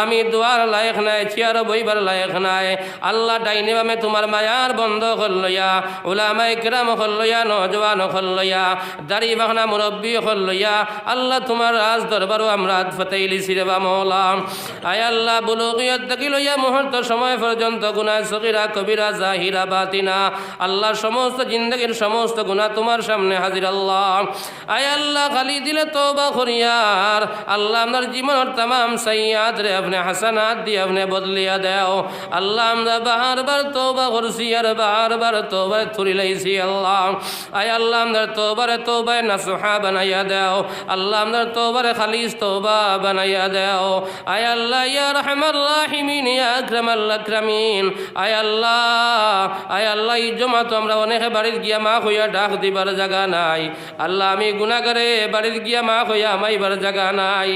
আমি দুয়ার লায়ক নাই, চেয়ার বইবার লায়ক নাই। আল্লাহ ডাইনে বামে তোমার মায়ার বন্ধ হল্লইয়া ওলামাই কেরাম হল্লইয়া নজওয়ান হল্লইয়া দাড়ি বাহনা মুরব্বী হল্লইয়া আল্লাহ তোমার রাজ দরবারও আমরা ফতেইলি সিরেবা মৌলা আয় আল্লাহ বুলুকিয়ত দেখি লইয়া মুহূর্ত সময় পর্যন্ত গুনা সকিরা কবিরা, জাহিরা, বাতিনা। আল্লাহ সমস্ত জিন্দগির সমস্ত গুণা তোমার সামনে হাজির আল্লাহ। আয় আল্লাহ, খালি দিলে তোবা করিয়ার আল্লাহ আপনার জীবনের তাম সাইয়াদ রে আপনি হাসানাত দিয়ে আপনি বদলিয়া দেও। আল্লাহ আমরা বারবার তোবা করছি আর বারবার তোবার থুরি লাইছি আল্লাহ। আয় আল্লাহ আমরা তোবারে তোবায় নাসুহা বানাইয়া দেও। আল্লাহ আমরা তোবারে খালিস তোবা বানাইয়া দেও। আয় আল্লাহ ইয়া রহমান রাহিমিন, ইয়া আকরামাল আকরামিন। আয় আল্লাহ আয় আল্লাহ, এই জমা তো আমরা অনেকে বাড়ির গিয়া মা হইয়া ডাক দিবার জায়গা নাই। আল্লাহ, আমি গুণাগারে বাড়ির গিয়া মা হইয়া আমাইবার জায়গা নাই।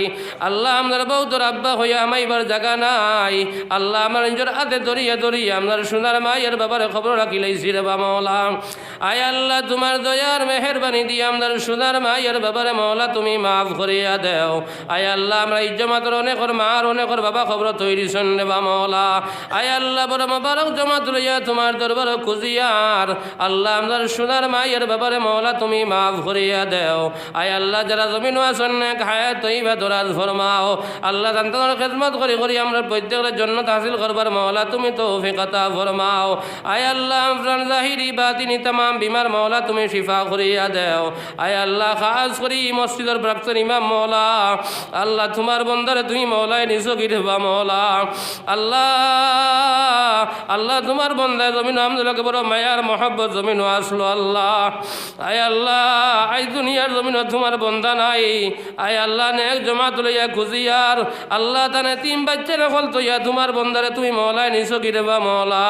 আল্লাহ আমার বৌদ্ধর আব্বা হইয়া আমাইবার জায়গা নাই। আল্লাহ আমার নিজের হাতে দরিয়া দরিয়া আপনার সোনার মায়ের বাবার খবর রাখিলাইছি রে বামলা আয় আল্লাহ, তোমার দয়ার মেহরবানি দিয়ে আপনার সোনার মায়ের বাবার মৌলা তুমি মাফ করিয়া দেও। আয় আল্লাহ, আমরা ইজ্জমাতর অনেকর মার, অনেকর বাবা খবর তৈরি শোন রে বামলা আয় আল্লাহ, বড় মোবারক জমা তুলিয়া তোমার দরবার খুঁজিয়ার। আল্লাহ আপনার সোনার মায়ের বাবারে মৌলা তুমি মাফ করিয়া দেও। আয় আল্লাহ, যারা জমিন আসন খায় তৈবা দরাজ ফরমাও। আল্লাহ তান্তর খেদমত করি করি আমরা প্রত্যেকের জন্য হাসিল করবার মৌলা তুমি তো অভিজ্ঞতা ফরমাও। আয় আল্লাহ জাহিরি বা তিনি তাম বিমার মৌলা তুমি শিফা করিয়া দেও। আয় আল্লাহ, খাস করি মসজিদের প্রাপ্ত ইমাম মৌলা আল্লাহ, তোমার বন্দারে তুমি মৌলায় নিজ বা মৌলা আল্লাহ আল্লাহ, তোমার বন্দায় জমিন আমদুল্লাহকে বড় মায়ার মহব্বত জমিন, আসলো আল্লাহ। আয় আল্লাহ আই দুনিয়ার জমিন, তোমার বন্দা নাই। আয় আল্লাহ, নেক জমা তুলিয়া খুঁজিয়ার। আল্লাহ, তানে তিন বাচ্চা নকল তৈয়া তোমার বন্দারে তুমি মহলায় নিছো বা মহলা?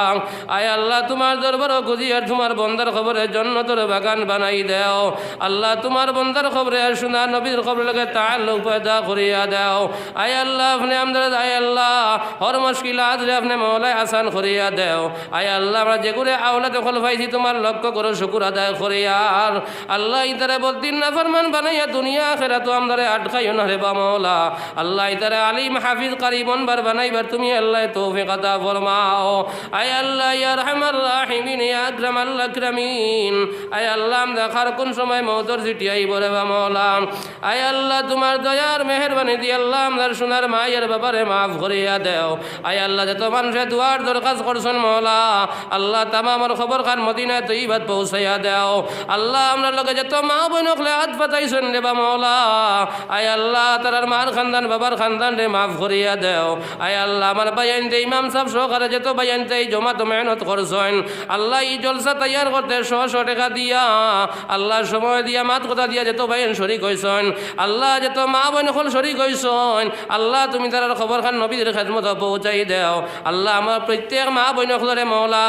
আয় আল্লাহ, তোমার দরবার খুঁজিয়ার তোমার বন্দার খবরে জন্নতর বাগান বানাই দেও। আল্লাহ, তোমার বন্দার খবরে আর শোনা নবীর খবর লাগে তাল্লুক পয়দা করিয়া দেও। আয় আল্লাহ, আপনি আমাদের আয় আল্লাহ, হর মুশকিল আজরে আপনি মহলায় আসান করিয়া দেও। আয় আল্লাহ, আমরা যেগুলো আওলা দখল পাইছি, তোমার লক্ষ্য করো, শুকুর আদায় করিয়ার। আল্লাহ, ইতারে বদিন না ফরমান বানাইয়া দুনিয়া খেরা তো আমাদের আটকাইও না রে বামলা আল্লাহ, ইতারে আলিম হাফিজ কারিবন বার বানাইবার তুমি আল্লাহ তৌফিক আতা ফরমাও। আয় আল্লাহ, ইয়া রহমান রাহিমিন, ইয়া আয় আল্লাহ, আমরা দেখার কোন সময় মৌতর চিঠি আইব রে বামলা আয় আল্লাহ, তোমার দয়ার মেহরবানি দিয়ে আল্লাহ আমাদের সোনার মায়ের ব্যাপারে মাফ করিয়া দেও। আয় আল্লাহ, যত মানুষে দুয়ার দরখাস্ত করছেন মৌলা আল্লাহ তামামর খবর খান মদিনায় তুই বাদ পৌঁছাইয়া দেও। আল্লাহ আমরা লগে যত মা বোন হাত পাতাইছেন রে বা মৌলা আয় আল্লাহ তার মার খানদান, বাবার খানদান রে মাফ করিয়া দেও। আয় আল্লাহ, আমার বাইনতে ইমাম সাহেব সহকারে যেত বাইনতে এই জমা তো মেহনত করছেন। আল্লাহ এই জলসা তৈয়ার করতে শ শ টাকা দিয়া, আল্লাহ সময় দিয়া, মাত কথা দিয়া যেত বাইন শরিক হয়েছেন আল্লাহ যেত মা বোন হল শরিক হয়েছেন আল্লাহ তুমি তার খবর খান নবীদের খেদমত পৌঁছাই দেও। আল্লাহ আমার প্রত্যেক মা বোন হলরে মৌলা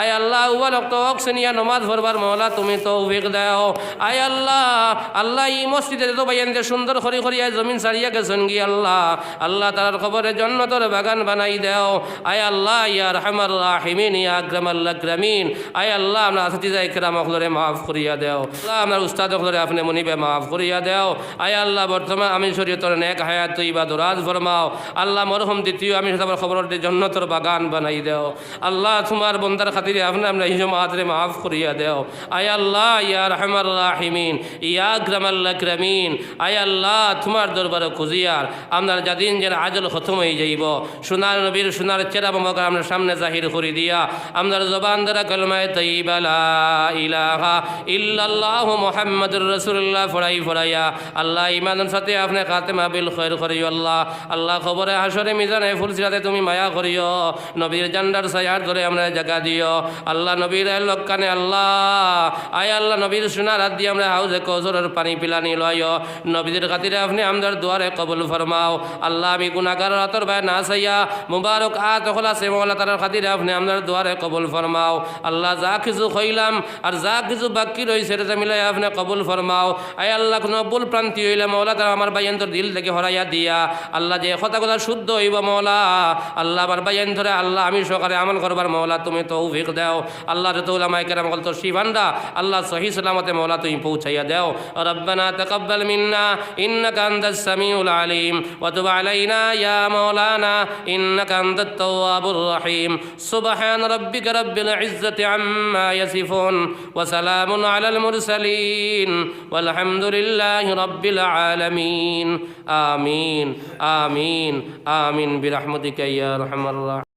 আয় আল্লাহ উয়া লক্ত অক্সিনিয়া নমাজ ভরবার মৌলা তুমি তো উবেক দেও। আয় আল্লাহ আল্লাহ এই মসজিদে তো বাইন যে সুন্দর খরি খরি আয় জমিন সারিয়া গেছেন গি আল্লাহ। আল্লাহ তার খবরে জন্নতর বাগান বানাই দেও। আয় আল্লাহ, ইয়া রহমার রাহিমিন, ইয়া আকরাম আল্লাহ আয় আল্লাহ, আমরা আসতি যাই কেরাম অকলরে মাফ করিয়া দেও। আল্লাহ, আমার উস্তাদ অকলরে আপনি মনিবে মাফ করিয়া দেও। আয় আল্লাহ, বর্তমান আমি শরীয়তর নেক হায়াত তুই বা দরাজ ফরমাও। আল্লাহ, মরহুম দ্বিতীয় আমি খবর জন্নতর বাগান বানাই দেও। আল্লাহ, তোমার বন্দার খাতিরে আপনি আমরা হিজম আদরে মাফ করিয়া দেও। আয় আল্লাহ, ইয়া রহমার রাহিমিন, ইয়া গ্রাম আল্লাহ আয় আল্লাহ, তোমার দরবারে খুঁজিয়ার। আপনার যাদিন যেন আজল খতম হয়ে যাইব। সোনার নবীর সোনার চেরা মমকা আমরা সামনে জাহির করে দিয়া আপনার জবান দ্বারা কলমায় তৈবা লা ইলাহা ইল্লাল্লাহ মুহাম্মাদুর রাসূলুল্লাহ ফড়াই ফড়াইয়া, আল্লাহ ইমানের সাথে আপনি খাতেমা বিল খৈর করিও আল্লাহ। আল্লাহ খবরে হাসরে মিজানে ফুলসিরাতে তুমি মায়া করিও, নবীর জান্ডার সায়ার ধরে আমরা জায়গা দিও। আল্লাহ নবীর লক্কানে আল্লাহ, আয় আল্লাহ নবীর সোনার হাত দিয়ে আমরা হাউজে কৌসরের পানি পিলানি লয় নবীদের খাতিরে আপনি আমাদের দুয়ারে কবুল ফরমাও। আল্লাহ আমি গুনাগার রাতর ভাই না সাইয়া, মুবারক আত হলা সে মৌলা তার খাতিরে আপনি আমাদের দুয়ারে কবুল ফরমাও। আল্লাহ যা কিছু খইলাম আর যা কিছু বাকি রয়েছে এটা মিলাই আপনি কবুল ফরমাও। আয় আল্লাহ, কোনো প্রান্তি হইলে মৌলা তারা আমার বাইয়ন্তর দিল থেকে হরাইয়া দিয়া। আল্লাহ যে কথা কথা শুদ্ধ হইব মৌলা, আল্লাহ আমার বাইয়ান ধরে আল্লাহ আমি সকালে আমল করবার মৌলা, তুমি তো উভিক দেও। আল্লাহ যত উলামায়ে কেরাম কল তো শিবান্ডা আল্লাহ সহি সালামতে মৌলা তুমি পৌঁছাইয়া দেও। রব্বানা তাকাব্বাল মিন্না, ইন্নাকা আনতাস সামিউল আলিম, ওয়া তুব আলাইনা يا مولانا إنك أنت التواب الرحيم. سبحان ربك رب العزة عما يصفون وسلام على المرسلين والحمد لله رب العالمين. آمين آمين آمين. برحمتك يا أرحم الراحمين.